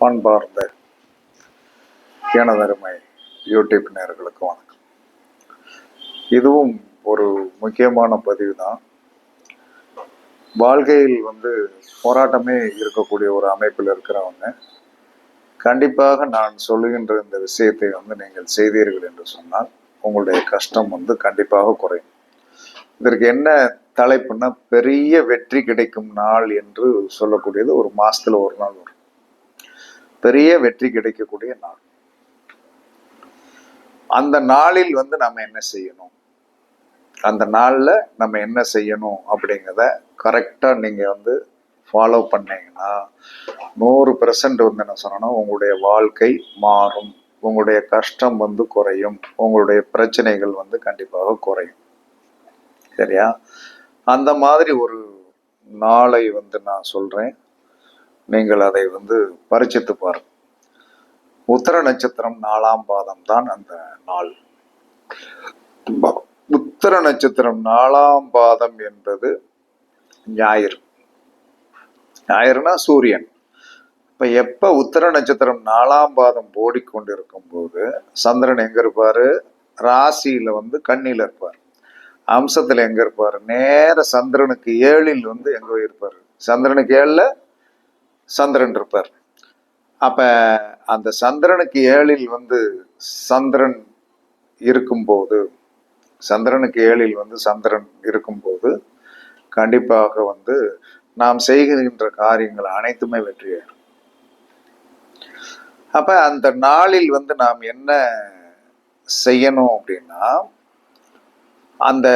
பண்பார்ந்த எனதருமை யூடியூப் நேர்களுக்கு வணக்கம். இதுவும் ஒரு முக்கியமான பதிவு தான் வாழ்க்கையில் வந்து போராட்டமே இருக்கக்கூடிய ஒரு அமைப்பில் இருக்கிறவங்க கண்டிப்பாக நான் சொல்லுகின்ற இந்த விஷயத்தை வந்து நீங்கள் செய்தீர்கள் என்று சொன்னால் உங்களுடைய கஷ்டம் வந்து கண்டிப்பாக குறையும். இதற்கு என்ன தலைப்புன்னா பெரிய வெற்றி கிடைக்கும் நாள் என்று சொல்லக்கூடியது ஒரு மாசத்துல ஒரு நாள் வரும். பெரிய வெற்றி கிடைக்கக்கூடிய நாள். அந்த நாளில் வந்து நம்ம என்ன செய்யணும்? அந்த நாளில் நம்ம என்ன செய்யணும் அப்படிங்கிறத கரெக்டாக நீங்கள் வந்து ஃபாலோ பண்ணீங்கன்னா நூறு பெர்சன்ட் வந்து என்ன சொன்னோன்னா உங்களுடைய வாழ்க்கை மாறும். உங்களுடைய கஷ்டம் வந்து குறையும். உங்களுடைய பிரச்சனைகள் வந்து கண்டிப்பாக குறையும். சரியா? அந்த மாதிரி ஒரு நாளை வந்து நான் சொல்கிறேன் நீங்கள் அதை வந்து பரிச்சித்து பாருங்கள். உத்தர நட்சத்திரம் நாலாம் பாதம் தான் அந்த நாள். உத்தர நட்சத்திரம் நாலாம் பாதம் என்பது ஞாயிறு. ஞாயிறுனா சூரியன். இப்ப எப்ப உத்தர நட்சத்திரம் நாலாம் பாதம் ஓடிக்கொண்டிருக்கும் போது சந்திரன் எங்க இருப்பாரு? ராசியில வந்து கண்ணில இருப்பார். அம்சத்துல எங்க இருப்பாரு? நேர சந்திரனுக்கு ஏழில் வந்து எங்க இருப்பாரு சந்திரனுக்கு ஏழுல சந்திரன் இருப்பார். அப்ப அந்த சந்திரனுக்கு ஏழில் வந்து சந்திரன் இருக்கும்போது சந்திரனுக்கு ஏழில் வந்து சந்திரன் இருக்கும்போது கண்டிப்பாக வந்து நாம் செய்கின்ற காரியங்கள் அனைத்துமே வெற்றியாகும் அப்ப அந்த நாளில் வந்து நாம் என்ன செய்யணும் அப்படின்னா அந்த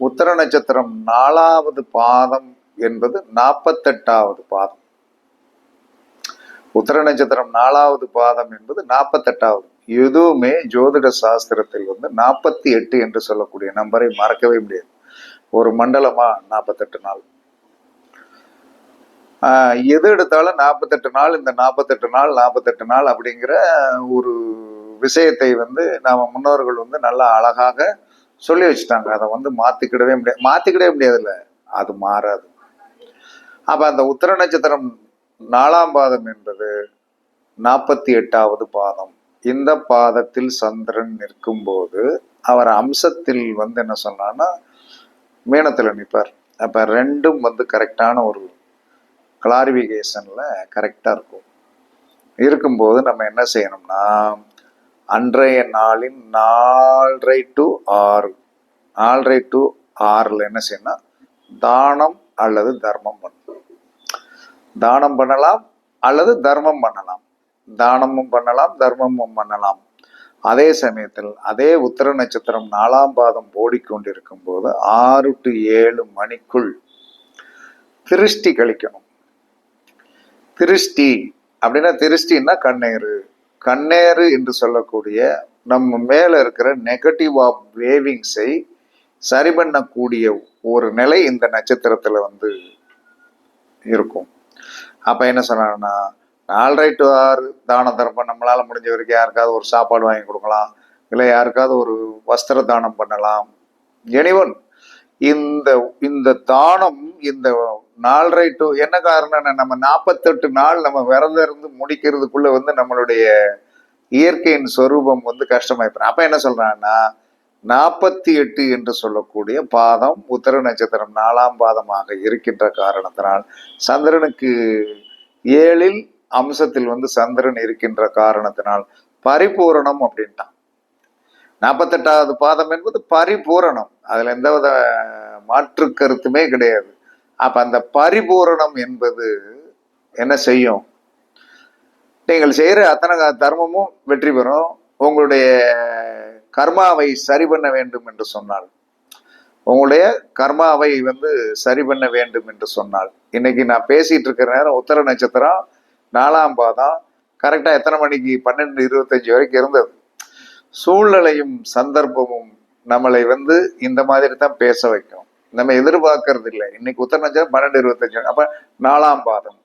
உத்தர நட்சத்திரம் நாலாவது பாதம் என்பது நாற்பத்தெட்டாவது பாதம். உத்தர நட்சத்திரம் நாலாவது பாதம் என்பது நாற்பத்தெட்டாவது எதுவுமே ஜோதிட சாஸ்திரத்தில் வந்து நாற்பத்தி எட்டு என்று சொல்லக்கூடிய நம்பரை மறக்கவே முடியாது. ஒரு மண்டலமா நாற்பத்தெட்டு நாள். ஆஹ் எது எடுத்தாலும் நாற்பத்தெட்டு நாள் இந்த நாற்பத்தெட்டு நாள் நாற்பத்தெட்டு நாள் அப்படிங்கிற ஒரு விஷயத்தை வந்து நாம முன்னோர்கள் வந்து நல்லா அழகாக சொல்லி வச்சுட்டாங்க. அதை வந்து மாற்றிக்கிடவே முடியாது. மாத்திக்கிடவே முடியாதுல்ல. அது மாறாது. அப்போ அந்த உத்தர நட்சத்திரம் நாலாம் பாதம் என்பது நாற்பத்தி எட்டாவது பாதம். இந்த பாதத்தில் சந்திரன் நிற்கும்போது அவர் அம்சத்தில் வந்து என்ன சொன்னான்னா மீனத்தில் நிற்பார் அப்போ ரெண்டும் வந்து கரெக்டான ஒரு கிளாரிஃபிகேஷனில் கரெக்டாக இருக்கும். இருக்கும்போது நம்ம என்ன செய்யணும்னா அன்றைய நாளின் நாலரை டு ஆறு. நாலரை டு ஆறில் என்ன செய்யணும் தானம் அல்லது தர்மம் பண்ணணும் தானம் பண்ணலாம் அல்லது தர்மம் பண்ணலாம். தானமும் பண்ணலாம் தர்மமும் பண்ணலாம். அதே சமயத்தில் அதே உத்தர நட்சத்திரம் நாலாம் பாதம் ஓடிக்கொண்டிருக்கும் போது ஆறு டு ஏழு மணிக்குள் திருஷ்டி கழிக்கணும். திருஷ்டி அப்படின்னா திருஷ்டின்னா கண்ணேறு. கண்ணேறு என்று சொல்லக்கூடிய நம்ம மேல இருக்கிற நெகட்டிவ் ஆஃப் வேவிங்ஸை சரி பண்ணக்கூடிய ஒரு நிலை இந்த நட்சத்திரத்துல வந்து இருக்கும். அப்ப என்ன சொன்னாங்கன்னா நாலரை டு ஆறு தான தர்மம். நம்மளால முடிஞ்ச வரைக்கும் யாருக்காவது ஒரு சாப்பாடு வாங்கி கொடுக்கலாம். இல்லை யாருக்காவது ஒரு வஸ்திர தானம் பண்ணலாம். எனிவன் இந்த இந்த தானம் இந்த நாலரை டு என்ன காரணம்னா நம்ம நாற்பத்தெட்டு நாள் நம்ம விரதம் இருந்து முடிக்கிறதுக்குள்ள வந்து நம்மளுடைய இயற்கையின் சொரூபம் வந்து கஷ்டமாயிப்போம். அப்ப என்ன சொல்கிறான்னா நாற்பத்தி எட்டு என்று சொல்லக்கூடிய பாதம் உத்தர நட்சத்திரம் நாலாம் பாதமாக இருக்கின்ற காரணத்தினால் சந்திரனுக்கு ஏழில் அம்சத்தில் வந்து சந்திரன் இருக்கின்ற காரணத்தினால் பரிபூரணம் அப்படின்ட்டான். நாற்பத்தெட்டாவது பாதம் என்பது பரிபூரணம். அதுல எந்தவித மாற்று கருத்துமே கிடையாது. அப்ப அந்த பரிபூரணம் என்பது என்ன செய்யும்? நீங்கள் செய்கிற அத்தனை தர்மமும் வெற்றி பெறும். உங்களுடைய கர்மாவை சரி பண்ண வேண்டும் என்று சொன்னால் உங்களுடைய கர்மாவை வந்து சரி பண்ண வேண்டும் என்று சொன்னால் இன்னைக்கு நான் பேசிட்டு இருக்கிற நேரம் உத்தர நட்சத்திரம் நாலாம் பாதம் கரெக்டா எத்தனை மணிக்கு? பன்னெண்டு இருபத்தஞ்சு வரைக்கும் இருந்தது. சூழ்நிலையும் சந்தர்ப்பமும் நம்மளை வந்து இந்த மாதிரி தான் பேச வைக்கும். நம்ம எதிர்பார்க்கறது இல்லை. இன்னைக்கு உத்தர நட்சத்திரம் பன்னெண்டு இருபத்தஞ்சு அப்ப நாலாம் பாதம்.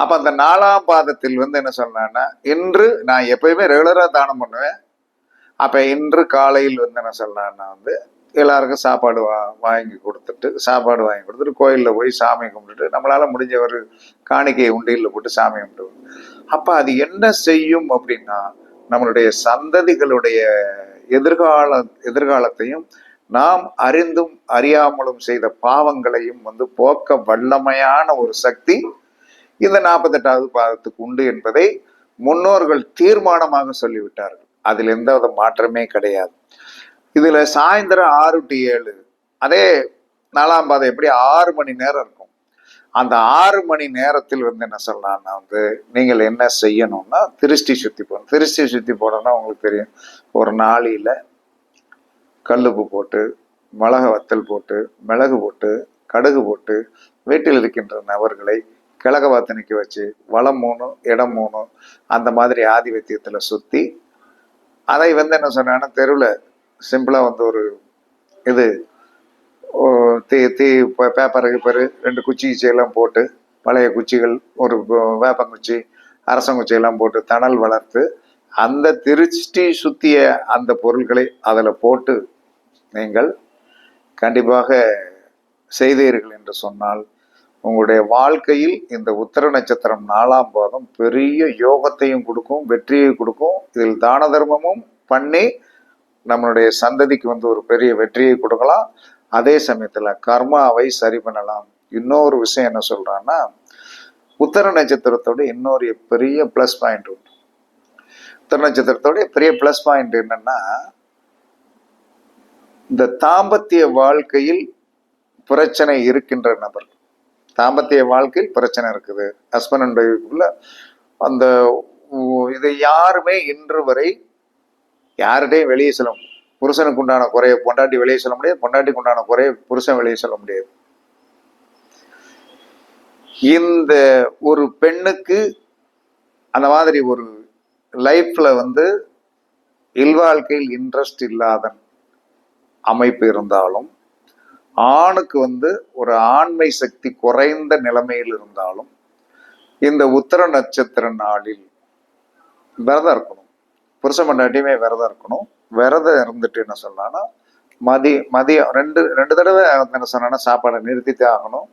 அப்ப அந்த நாலாம் பாதத்தில் வந்து என்ன சொன்னான்னா இன்று நான் எப்பயுமே ரெகுலரா தானம் பண்ணுவேன். அப்போ இன்று காலையில் வந்து என்ன சொன்னான்னா வந்து எல்லாருக்கும் சாப்பாடு வா வாங்கி கொடுத்துட்டு சாப்பாடு வாங்கி கொடுத்துட்டு கோயிலில் போய் சாமி கும்பிட்டுட்டு நம்மளால் முடிஞ்ச ஒரு காணிக்கையை உண்டியில் போட்டு சாமி கும்பிடுவோம். அப்போ அது என்ன செய்யும் அப்படின்னா நம்மளுடைய சந்ததிகளுடைய எதிர்கால எதிர்காலத்தையும் நாம் அறிந்தும் அறியாமலும் செய்த பாவங்களையும் வந்து போக்க வல்லமையான ஒரு சக்தி இந்த நாற்பத்தெட்டாவது பாதத்துக்கு உண்டு என்பதை முன்னோர்கள் தீர்மானமாக சொல்லிவிட்டார்கள். அதில் எந்த மாற்றமே கிடையாது. இதில் சாயந்தரம் ஆறு டு ஏழு அதே நாலாம் பாதை எப்படி ஆறு மணி நேரம் இருக்கும். அந்த ஆறு மணி நேரத்தில் வந்து என்ன சொல்லலாம்னா வந்து நீங்கள் என்ன செய்யணும்னா திருஷ்டி சுற்றி போகணும் திருஷ்டி சுற்றி போடணும்னா உங்களுக்கு தெரியும். ஒரு நாளில் கல்லுப்பு போட்டு மிளகு வத்தல் போட்டு மிளகு போட்டு கடுகு போட்டு வீட்டில் இருக்கின்ற நபர்களை கிழக வாத்தனைக்கு வச்சு வளம் மூணு இடம் மூணு அந்த மாதிரி ஆதிபத்தியத்தில் சுற்றி அதை வந்து என்ன சொன்னாங்கன்னா தெருவில் சிம்பிளாக வந்து ஒரு இது தீ தீ பேப்பர் கீப்பர் ரெண்டு குச்சி கீச்சையெல்லாம் போட்டு பழைய குச்சிகள் ஒரு வேப்பங்குச்சி அரசங்குச்சியெல்லாம் போட்டு தணல் வளர்த்து அந்த திருஷ்டி சுத்திய அந்த பொருட்களை அதில் போட்டு நீங்கள் கண்டிப்பாக செய்தீர்கள் என்று சொன்னால் உங்களுடைய வாழ்க்கையில் இந்த உத்தர நட்சத்திரம் நாலாம் பாதம் பெரிய யோகத்தையும் கொடுக்கும் வெற்றியை கொடுக்கும். இதில் தான தர்மமும் பண்ணி நம்மளுடைய சந்ததிக்கு வந்து ஒரு பெரிய வெற்றியை கொடுக்கலாம். அதே சமயத்தில் கர்மாவை சரி பண்ணலாம். இன்னொரு விஷயம் என்ன சொல்கிறான்னா உத்தர நட்சத்திரத்தோட இன்னொரு பெரிய ப்ளஸ் பாயிண்ட் உண்டு. உத்தர நட்சத்திரத்தோட பெரிய ப்ளஸ் பாயிண்ட் என்னன்னா இந்த தாம்பத்திய வாழ்க்கையில் பிரச்சனை இருக்கின்ற நபர் தாம்பத்திய வாழ்க்கையில் பிரச்சனை இருக்குது. ஹஸ்பண்ட் அண்ட் ஒய்ஃபுக்குள்ள அந்த இதை யாருமே இன்று வரை யார்கிட்டையும் வெளியே சொல்ல புருஷனுக்கு உண்டான குறைய பொண்டாட்டி வெளியே சொல்ல முடியாது. பொண்டாட்டிக்கு உண்டான குறைய புருஷன் வெளியே சொல்ல முடியாது. இந்த ஒரு பெண்ணுக்கு அந்த மாதிரி ஒரு லைஃப்ல வந்து இல்வாழ்க்கையில் இன்ட்ரெஸ்ட் இல்லாத அமைப்பு இருந்தாலும் ஆணுக்கு வந்து ஒரு ஆண்மை சக்தி குறைந்த நிலைமையில் இருந்தாலும் இந்த உத்தர நட்சத்திர நாளில் விரதம் இருக்கணும். புருஷ பொண்டாட்டியுமே விரதம் இருக்கணும். விரதம் இருந்துட்டு என்ன சொல்லலாம்னா மதிய மதியம் ரெண்டு ரெண்டு தடவை வந்து என்ன சொன்னா சாப்பாடை நிறுத்தித்தே ஆகணும்.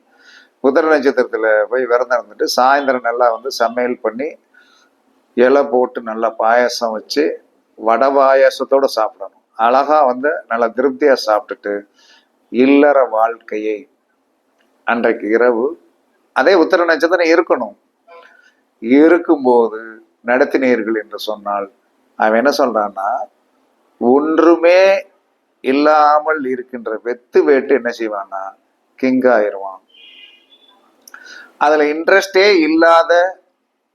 உத்தர நட்சத்திரத்தில் போய் விரதம் இருந்துட்டு சாயந்தரம் நல்லா வந்து சமையல் பண்ணி இலை போட்டு நல்லா பாயாசம் வச்சு வடை பாயாசத்தோட சாப்பிடணும். அழகா வந்து நல்லா திருப்தியாக சாப்பிட்டுட்டு இல்லற வாழ்க்கையை. அன்றைக்கு இரவு அதே உத்தர நட்சத்திரம் இருக்கணும். இருக்கும்போது நடத்தினீர்கள் என்று சொன்னால் அவன் என்ன சொல்றான்னா ஒன்றுமே இல்லாமல் இருக்கின்ற வெத்து வேட்டு என்ன செய்வான்னா கிங்காயிருவான். அதுல இன்ட்ரெஸ்டே இல்லாத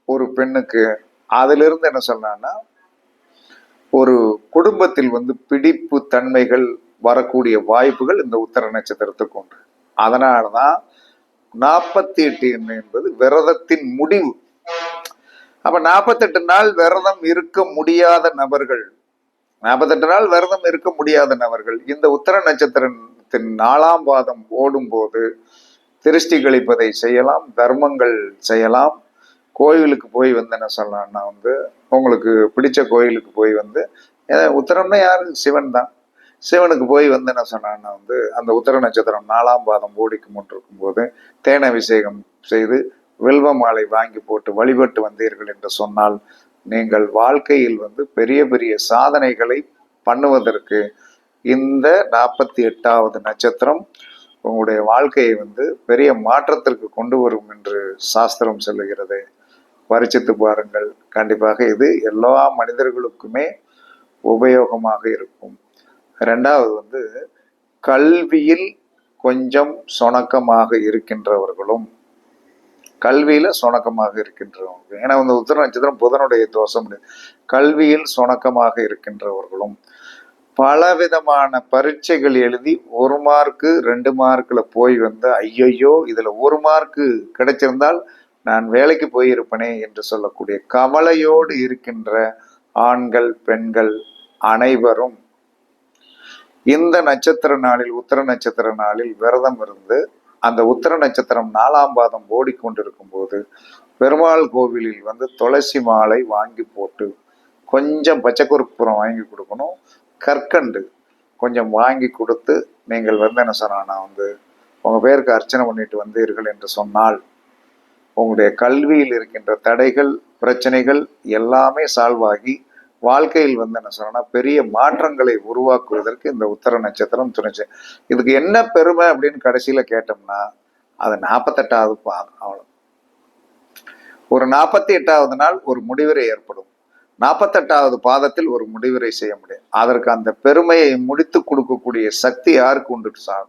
ஒரு பெண்ணுக்கு அதிலிருந்து என்ன சொன்னான்னா ஒரு குடும்பத்தில் வந்து பிடிப்பு தன்மைகள் வரக்கூடிய வாய்ப்புகள் இந்த உத்தர நட்சத்திரத்துக்கு உண்டு. அதனாலதான் நாற்பத்தி எட்டு என்பது விரதத்தின் முடிவு. அப்ப நாற்பத்தெட்டு நாள் விரதம் இருக்க முடியாத நபர்கள் நாற்பத்தெட்டு நாள் விரதம் இருக்க முடியாத நபர்கள் இந்த உத்தர நட்சத்திரத்தின் நாலாம் பாதம் ஓடும்போது திருஷ்டி கழிப்பதை செய்யலாம் தர்மங்கள் செய்யலாம். கோயிலுக்கு போய் வந்து என்ன சொல்லலாம்னா வந்து உங்களுக்கு பிடிச்ச கோயிலுக்கு போய் வந்து உத்தரம்னா யாரு? சிவன் தான். சிவனுக்கு போய் வந்து என்ன சொன்னான்னா வந்து அந்த உத்தர நட்சத்திரம் நாலாம் பாதம் ஓடிக்கு முன்றிருக்கும் போது தேன் அபிஷேகம் செய்து வெல்வ மாலை வாங்கி போட்டு வழிபட்டு வந்தீர்கள் என்று சொன்னால் நீங்கள் வாழ்க்கையில் வந்து பெரிய பெரிய சாதனைகளை பண்ணுவதற்கு இந்த நாற்பத்தி எட்டாவது நட்சத்திரம் உங்களுடைய வாழ்க்கையை வந்து பெரிய மாற்றத்திற்கு கொண்டு வரும் என்று சாஸ்திரம் சொல்லுகிறது. பரிச்சித்து பாருங்கள். கண்டிப்பாக இது எல்லா மனிதர்களுக்குமே உபயோகமாக இருக்கும். ரெண்டாவது வந்து கல்வியில் கொஞ்சம் சொணக்கமாக இருக்கின்றவர்களும் கல்வியில் சொணக்கமாக இருக்கின்றவங்க ஏன்னா வந்து உத்தர நட்சத்திரம் புதனுடைய தோஷம். கல்வியில் சொணக்கமாக இருக்கின்றவர்களும் பலவிதமான பரீட்சைகள் எழுதி ஒரு மார்க்கு ரெண்டு மார்க்கில் போய் வந்து ஐயையோ இதில் ஒரு மார்க்கு கிடைச்சிருந்தால் நான் வேலைக்கு போயிருப்பனே என்று சொல்லக்கூடிய கவலையோடு இருக்கின்ற ஆண்கள் பெண்கள் அனைவரும் இந்த நட்சத்திர நாளில் உத்தர நட்சத்திர நாளில் விரதம் இருந்து அந்த உத்தர நட்சத்திரம் நாலாம் பாதம் ஓடிக்கொண்டிருக்கும் போது பெருமாள் கோவிலில் வந்து துளசி மாலை வாங்கி போட்டு கொஞ்சம் பச்சைக்குறுப்புறம் வாங்கி கொடுக்கணும். கற்கண்டு கொஞ்சம் வாங்கி கொடுத்து நீங்கள் வந்து என்ன சொன்னா நான் வந்து உங்கள் பேருக்கு அர்ச்சனை பண்ணிட்டு வந்தீர்கள் என்று சொன்னால் உங்களுடைய கல்வியில் இருக்கின்ற தடைகள் பிரச்சனைகள் எல்லாமே சால்வ் ஆகி வாழ்க்கையில் வந்து என்ன சொன்னா பெரிய மாற்றங்களை உருவாக்குவதற்கு இந்த உத்தர நட்சத்திரம் துணிச்சு இதுக்கு என்ன பெருமை அப்படின்னு கடைசியில கேட்டோம்னா அது நாற்பத்தெட்டாவது பாதம் அவ்வளோ ஒரு நாற்பத்தி எட்டாவது நாள் ஒரு முடிவுரை ஏற்படும். நாற்பத்தெட்டாவது பாதத்தில் ஒரு முடிவுரை செய்ய முடியும். அதற்கு அந்த பெருமையை முடித்து கொடுக்கக்கூடிய சக்தி யாருக்கு உண்டு சார்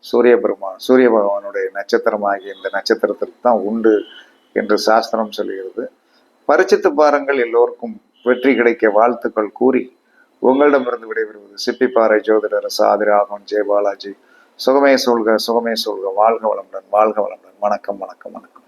சூரிய பெருமான் சூரிய பகவானுடைய நட்சத்திரமாகிய இந்த நட்சத்திரத்திற்கு தான் உண்டு என்று சாஸ்திரம் சொல்கிறது. பரிச்சித்து பாருங்கள் எல்லோருக்கும். வெற்றி கிடைக்க வாழ்த்துக்கள் கூறி உங்களிடமிருந்து விடைபெறுவது சிப்பிப்பாறை ஜோதிடர் சாதிராகவன் ஜெயபாலாஜி. சுகமே சொல்க சுகமே சொல்க வாழ்க வளமுடன் வாழ்க வளமுடன். வணக்கம் வணக்கம் வணக்கம்.